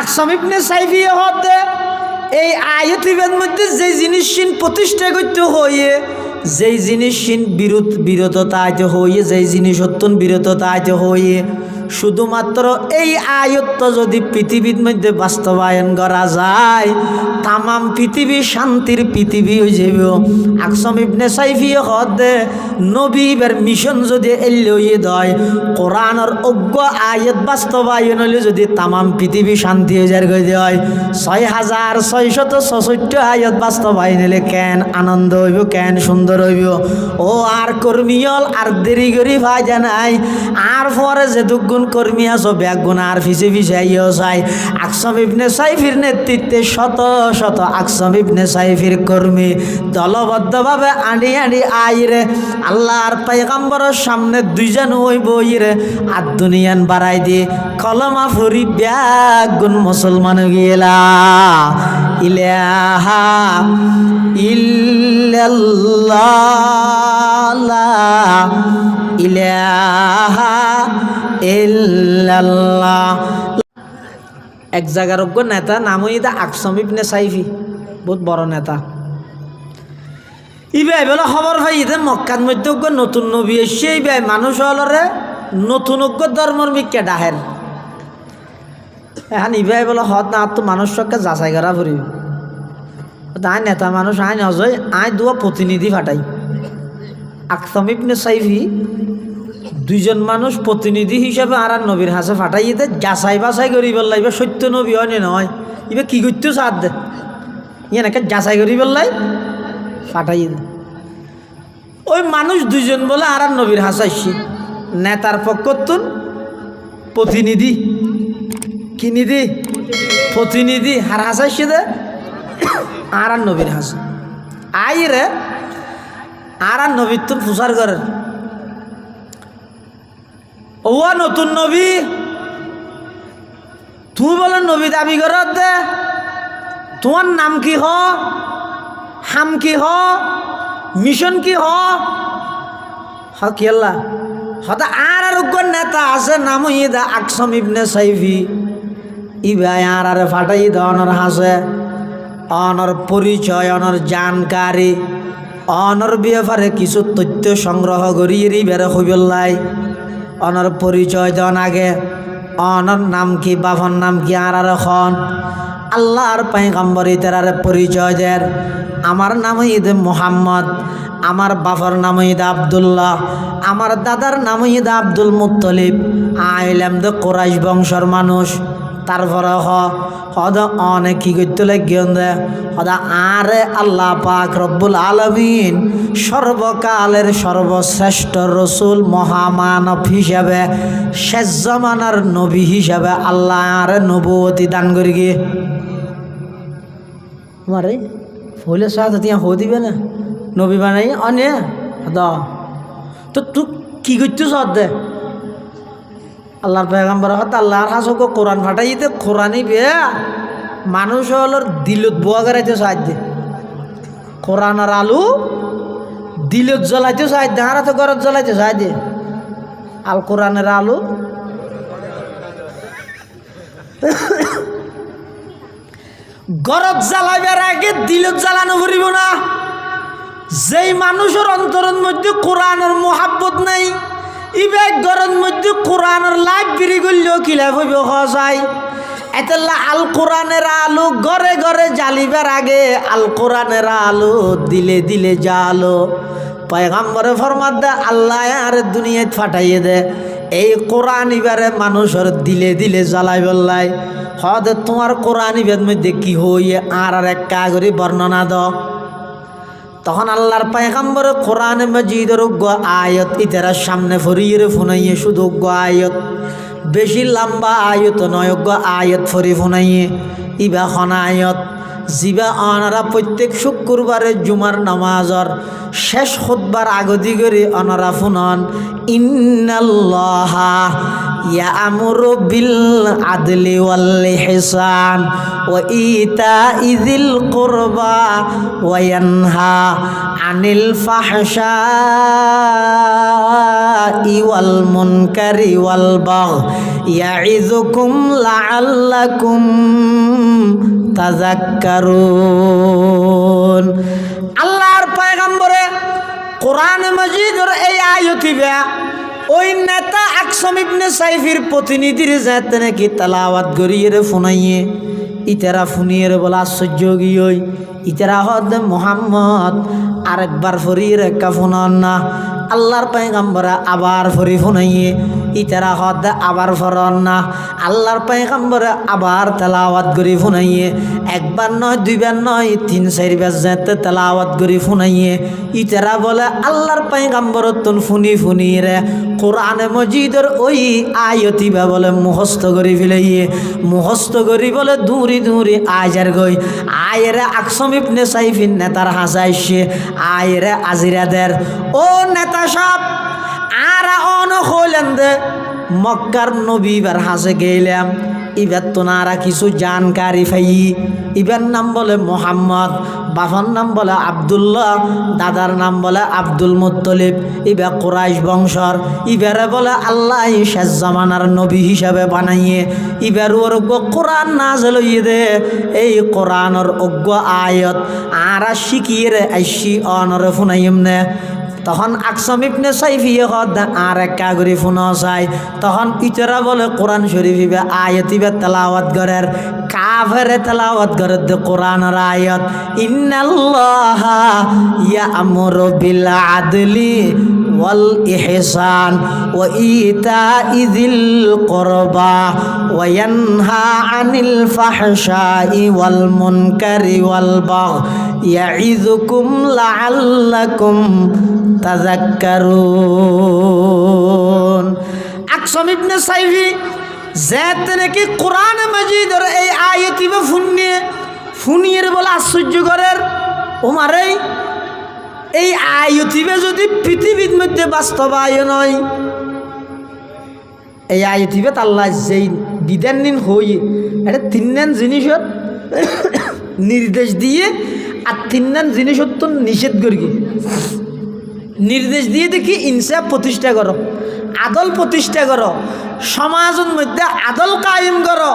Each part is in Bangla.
আকসাম ইবনে সাইফি হতে এই আয়তিবের মধ্যে যে জিনিস প্রতিষ্ঠা করতে হইয়ে, যেই জিনিস বিরত বিরত তাইতে হইয়ে, যেই জিনিস অত্যন্ত বিরত তাইতে হয়ে শুধুমাত্র এই আয়ত্ত যদি পৃথিবীর মধ্যে বাস্তবায়ন করা যায়, তামাম পৃথিবী শান্তির পৃথিবী হয়ে যাব আকসম ইবনে সাইফি হদে নবীবের মিশন যদি এলে হয়ে দয় কোরআনের অজ্ঞ আয়ত বাস্তবায়ন হলে যদি তামাম পৃথিবী শান্তি হয়ে যায় হয় ছয় হাজার ছয়শত ছষট্টি আয়ত বাস্তবায়ন হলে কেন আনন্দ হইব, কেন সুন্দর হইব? ও আর কর্মীয়ল, আর দেরি করি ভাই জানাই আর পরে যেটুক গুণ কর্মী আছো, ব্যাগ গুণ আর ফিসে ফিসে আইও চাই আকসম ইবনে সাইফির নেতৃত্বে শত শত আকসম ইবনে সাইফির কর্মী দলবদ্ধভাবে আনি আনি আইরে। আল্লাহর পাইগাম্বরের সামনে দুইজন ওই বইরে আর দুনিয়ান বাড়াই দিয়ে কলমা ফুরি ব্যাগ গুণ মুসলমান গিয়েলা ইলাহা ইল্লাল্লাহ ইলাহা এক জায়গার অজ্ঞ নেতা, নাম দা আকসম ইবনে সাইফি। বহুত বড় নেতা। ইবাই বলে খবর ইতে মক্কার মধ্যে অজ্ঞ নতুন নবী এসছে। ইবাই মানুষ হলরে নতুন অজ্ঞ ধর্মর মিকে ডাহের। এখন ইবাই বলে হত না তো মানুষ সবকে যাচাই করা ফুরিব তাই নেতা মানুষ আইন নজয় আই দুয়া প্রতিনিধি ফাটাই আকসম ইবনে সাইফি দুইজন মানুষ প্রতিনিধি হিসাবে আর নবীর হাসে ফাটাই দে যাচাই বাছাই করি বললাই এবার সত্য নবী হয় নয়। এবার কি করতেও সাথ দে? ইয়ে যাচাই করি বললাই ফাটাই দে। ওই মানুষ দুইজন বলে আর নবীর হাসাইছি নেতার পক্ষতুন প্রতিনিধি। কি নিধি? প্রতিনিধি, হার হাসাইছি দে। আর নবীর হাসা। আই রে আর নবীর তুন প্রচার করেন। ওয়া নতুন নবী? তুই বলে নবী দাবি কর দে। তোমার নাম কি হ? হাম কি হ? মিশন কি হ? কি আল্লাহ? হতা আর আর নেতা আছে নাম ইদা আকসম ইবনে সাইফি। ইবাই আর আরে ফাটাই দা, অনর হাসে। অনর পরিচয়, অনর জানকারী। অনর ব্যাপারে কিছু তথ্য সংগ্রহ করি বেড়ে হইবেলাই অনর পরিচয় দেন আগে। অনর নাম কি বাবার নাম কি, আর আর খন। আল্লাহর পাইগম্বর ইতার পরিচয় দের আমার নাম ঈদ মোহাম্মদ, আমার বাবার নাম ঈদ আবদুল্লাহ, আমার দাদার নাম ঈদ আব্দুল মুত্তলিব। আইলাম দে কোরাইশ বংশর মানুষ। তারপরে হ হদ অনেক কি করতে লাগিয়ন দে হদা আরে আল্লাহ পাক রব্বুল আলমিন সর্বকালের সর্বশ্রেষ্ঠ রসুল, মহামানব হিসাবে, শেষ জমানার নবী হিসাবে আল্লাহ আরে নবতী দান করি গিয়ে মারে ফুলের সাথে তিয়া হো দিবে না? নবী বানাই অনে? দ তো তুই কি করছিস দে আল্লাহর পেগাম্বর হত আল্লাহর হাসক কোরআন ফাটাইতে, কোরআনই বে মানুষ হলোর দিলত বোয়া করাইতে সাহায্য। কোরআনের আলু দিলত জ্বলাইতে সাহায্য হারা তো ঘরত জ্বলাইতে সাহায্য। আল কোরআনের আলু গরত জ্বালাইবার আগে দিলত জ্বালানো পড়িব না। যেই মানুষের অন্তরের মধ্যে কোরআনের মোহাব্বত নাই ইবেক গরের মধ্যে কোরআনের লাভ বিরি করলেও কিলাভ হইব হসাই এতেল্লা আল কোরআনের আলু ঘরে ঘরে জ্বালিবার আগে আল কোরআনের আলু দিলে দিলে জালো পয়গাম্বরে ফরমাদ দে, আল্লাহ আর দুনিয়ায় ফাটাইয়ে দে। এই কোরআন ইবারে মানুষের দিলে দিলে জ্বালাই বললাই। হদে তোমার কোরআন ইবের মধ্যে কি হইয়ে? আর আর এক কাগরি বর্ণনা দ তখন আল্লাহর পায়গাম্বর কোরআন মজিদের উগ্র আয়ত ইতারা সামনে ফরিয়ে ফোনাইয়ে, শুধু উগ্র আয়ত। বেশি লম্বা আয়ত নয় আয়ত ফরি ফোনাইয়ে। ইবা খনা আয়ত জিবা অনারা প্রত্যেক শুক্রবারে জুমার নামাজর শেষ খুতবার আগদি করে অনারা ফুনন, ইন্নাল্লাহা ইয়ামুরু বিল আদলি ওয়াল ইহসান ওয়া ইতাইযিল কুরবা ওয়া ইয়ানহা আনিল ফাহশাই ওয়াল মুনকারি ওয়াল বাগ ইয়াইযুকুম লাআল্লাকুম। তাযাক্কারুন আল্লাহর পয়গম্বরে কোরআন মজিদের এই আয়তিবা ওই নেতা আকসম ইবনে সাইফির প্রতিনিধির যাতে নাকি তালাওয়াত গড়িয়ে ফুনাইয়ে, ইতারা ফুনিয়ে রে বলা আশ্চর্য গিয়ে ইতারা হদ মোহাম্মদ, আরেকবার ফরিয়ে রেখা ফুনন না। আল্লাহর পাইগাম্বরা আবার ফরি ফুনাইয়ে ইতারা হদ আবার ফরন না। আল্লাহর পাইগাম্বরা আবার তেলাওয়াত গরি ফুনাইয়ে। একবার নয়, দুইবার নয়, তিন চারিবার যেতে তেলাওয়াত গরি ফুনাইয়ে। ইতারা বলে, আল্লাহর পাইগাম্বর তুন ফুনি ফুনি রে। কোরআনে মজিদর ওই আয়তিবা বলে মুহস্ত করি ফেলাইয়ে। মুহস্ত করি বলে দূরি দূরি আজার গই। আয়েরে আকসম ইবনে সাইফিন নেতার হাসাইছে আয়েরে আজিরাদের। ও নেতা সব আর অন হইলেন দে। মক্কার নবীবার হাসে গেলাম ইবার তোনারা কিছু জানকারি ফাই ইবার নাম বলে মোহাম্মদ, বাবার নাম বলে আবদুল্লাহ, দাদার নাম বলে আব্দুল মুত্তলিব, ইবার কোরাইশ বংশর, ইবারে বলে আল্লাহ শেষ জামানার নবী হিসাবে বানাইয়ে, ইবার ওর কোরআন না লইয়ে দে। এই কোরআনর অজ্ঞ আয়ত আর শিখিয়ে রে আইসি অনরে ফুনাইম নে। তখন আকসম ইবনে সাইফিয়ে হদ আর এক কাগরি ফোন চাই। তখন ইতরা বলে, কোরআন শরীফ ইবে আয়াত, ইবে তেলাওয়াত গরের কাফেরে তেলাওয়াত গরের দে কোরআনের আয়াত। ইন্নাল্লাহা ইয়ামুরু বিল আদলি ওয়াল ইহসান ওয়া ইতাই যিল কুরবা ওয়া ইয়ানহা আনিল ফাহশাই ওয়াল মুনকারি ওয়াল বাগ ইয়াইযুকুম লাআল্লাকুম তাজাক্কারুন এই আয়াতিবে এই যদি পৃথিবীর মধ্যে বাস্তবায়ন এই আয়তিবে আল্লাহ যেই বিধান নিন হই, এটা তিন জিনিসের নির্দেশ দিয়ে আর তিন জিনিসের তো নিষেধ করি। নির্দেশ দিয়ে দেখি ইনসাফ প্রতিষ্ঠা করো, আদল প্রতিষ্ঠা করো, সমাজের মধ্যে আদল কায়েম করো,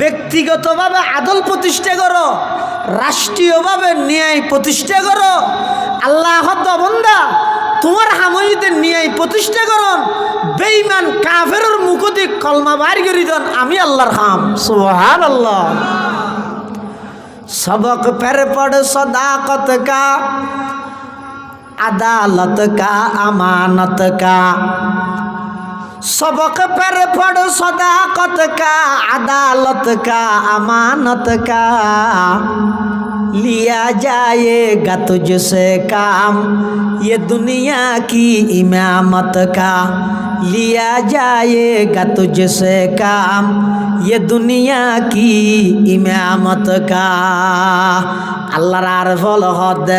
ব্যক্তিগতভাবে আদল প্রতিষ্ঠা করো, রাষ্ট্রীয়ভাবে ন্যায় প্রতিষ্ঠা করো, আল্লাহ বন্দা, তোমার হামইতে ন্যায় প্রতিষ্ঠা করন বেইমান কাফের মুখতে কলমা বাইর করি দেন, আমি আল্লাহর হাম সুবহান আল্লাহ সবক পেরে পড় সদাকত কা अदालत का अमानत का सबक पर पढ़ सदाकत का अदालत का अमानत का लिया जाएगा तुझसे काम ये दुनिया की इमामत का लिया जाएगा तुझसे काम ये दुनिया की इमामत का আল্লাহর আর ফল হদ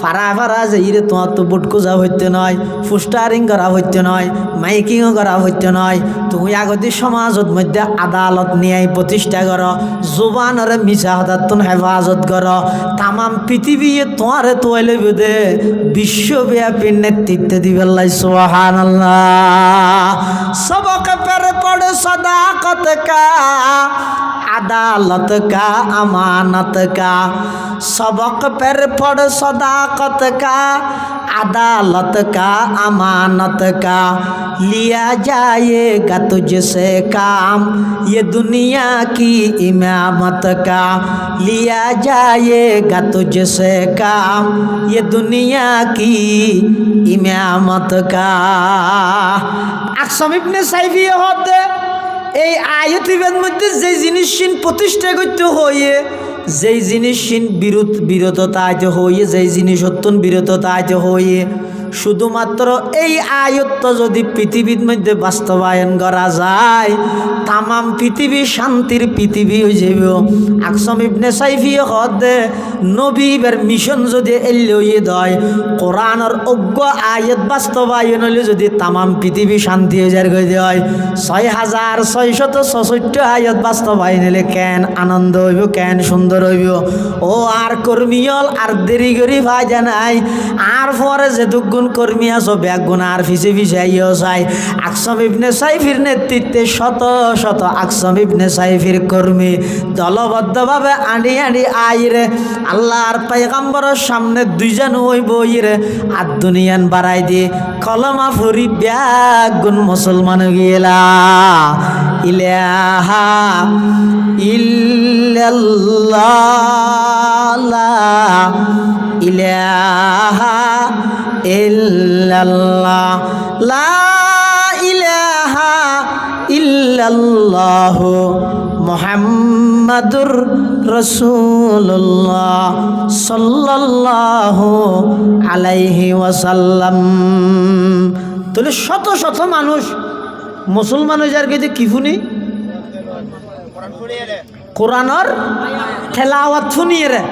ফারা ফারা যে ইরে তোমার তো বুটকুজা হইতে নয়, ফুস্টারিং করা হইতে নয়, মাইকিংও করা হইতে নয়। তুমি আগতি সমাজত মধ্যে আদালত নিয়ে প্রতিষ্ঠা কর, জোবানরে মিছা হতাত্তন হেফাজত কর। তাম পৃথিবী তোমারে তোয়াইলে বুধে বিশ্বব্যাপী নেতৃত্ব দিবে সোহান সবকে পেরে পড়ে সদা কত কা আদালত কা আমানত কা सबक पर पढ़ सदाकत का, अदालत का, अमानत का। लिया जाएगा तुझसे काम, ये दुनिया की इमामत का। लिया जाएगा तुझसे काम, ये दुनिया की इमामत का। अक्सम इब्ने सैफी होते এই আয়তিবের মধ্যে যে জিনিসহীন প্রতিষ্ঠা করতে হইয়ে, যেই সিন বিরত বিরততা আইতে হইয়ে, যেই জিনিস অত্যন্ত বিরততা আইতে হয়ে শুধুমাত্র এই আয়ত্ত যদি পৃথিবীর মধ্যে বাস্তবায়ন করা যায়, তামাম পৃথিবী শান্তির পৃথিবী হয়ে যাব আকসম ইবনে সাইফি হদে নবীবের মিশন যদি এলে হয়ে দয়, কোরআনের অজ্ঞ আয়ত বাস্তবায়ন হলে যদি তামাম পৃথিবী শান্তি হয়ে যায় গই দেয় ছয় হাজার ছয়শত ছষট্টি আয়ত বাস্তবায়ন হলে কেন আনন্দ হইব, কেন সুন্দর হইব? ও আর কর্মীয়ল, আর দেরি করি ভাই জানাই আর পরে যেটুক গুণ কর্মী আছো, ব্যাগ গুণ আর ফিসে ফিসে আইও চাই আকসম ইবনে সাইফির নেতৃত্বে শত শত আকসম ইবনে সাইফির কর্মী দলবদ্ধভাবে আঁড়ি আঁড়ি আইরে। আল্লাহর পাইগাম্বরের সামনে দুইজন ওই বইরে আর দুনিয়ান বাড়াই দিয়ে কলমা ফুরি ব্যাগ গুণ মুসলমান গিলা। ইলাহা ইল্লাল্লাহ ইলাহা ইল্লাল্লাহ, লা ইলাহা ইল্লাল্লাহ, মুহাম্মাদুর রাসূলুল্লাহ সাল্লাল্লাহু আলাইহি ওয়াসাল্লাম। তাহলে শত শত মানুষ, মুসলমান হয়ে যার কি শুনি? কোরআনর খেলাওয়াত শুনিয়ে রে।